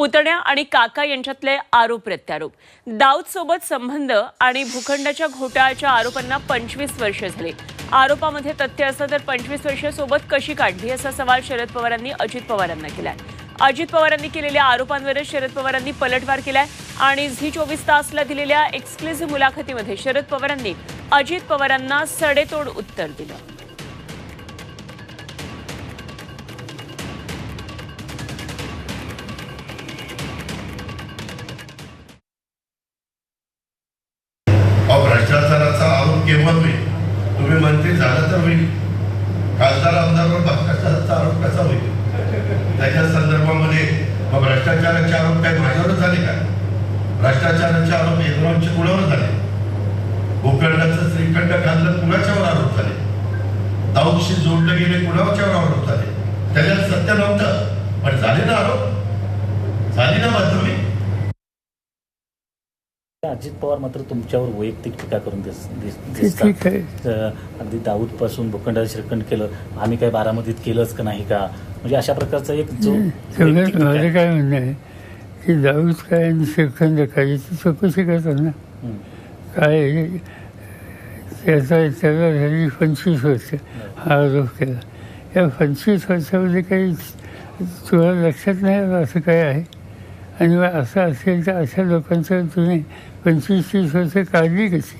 पुतण्या आणि काका यांच्यातले आरोप प्रत्यारोप. दाऊद सोबत संबंध आणि भूखंडाच्या घोटाळ्याच्या आरोपांना पंचवीस वर्ष झाली. आरोपामध्ये तथ्य असलं तर पंचवीस वर्ष सोबत कशी काढली असा सवाल शरद पवारांनी अजित पवारांना केलाय. अजित पवारांनी केलेल्या आरोपांवरच शरद पवारांनी पलटवार केलाय आणि झी चोवीस तासला दिलेल्या एक्सक्लुझिव्ह मुलाखतीमध्ये शरद पवारांनी अजित पवारांना सडेतोड उत्तर दिलं. तुम्ही मंत्री झाला तर होईल. खासदार आमदारवर भ्रष्टाचाराचा आरोप कसा होईल? त्याच्या संदर्भामध्ये मग भ्रष्टाचाराचे आरोप काय माझ्यावरच झाले का? भ्रष्टाचाराचे आरोप एकरावचे कुणावर झाले? गोकर्णाचं श्रीखंड खाल्लं कुणाच्यावर आरोप झाले? दाऊदशी जोडले गेले कुणाच्यावर आरोप झाले? त्याच्यात सत्य नव्हतं. पण झाले ना आरोप? झाली ना बातमी? अजित पवार मात्र तुमच्यावर वैयक्तिक टीका करून दिसतात अगदी दाऊदपासून भूखंडाला श्रीखंड केलं आम्ही काय बारामतीत केलंच का नाही का म्हणजे अशा प्रकारचा एक जो माझं. काय म्हणणं आहे की दाऊद काय आणि श्रीखंड काय याची चौकशी करतात ना. काय? त्याचा त्याला झाली पंचवीस वर्ष हा आरोप केला या पंचवीस वर्षामध्ये काही तुला लक्षात नाही असं काय आहे आणि असं असेल तर अशा लोकांचं तुम्ही पंचवीस तीस वर्ष काढली कशी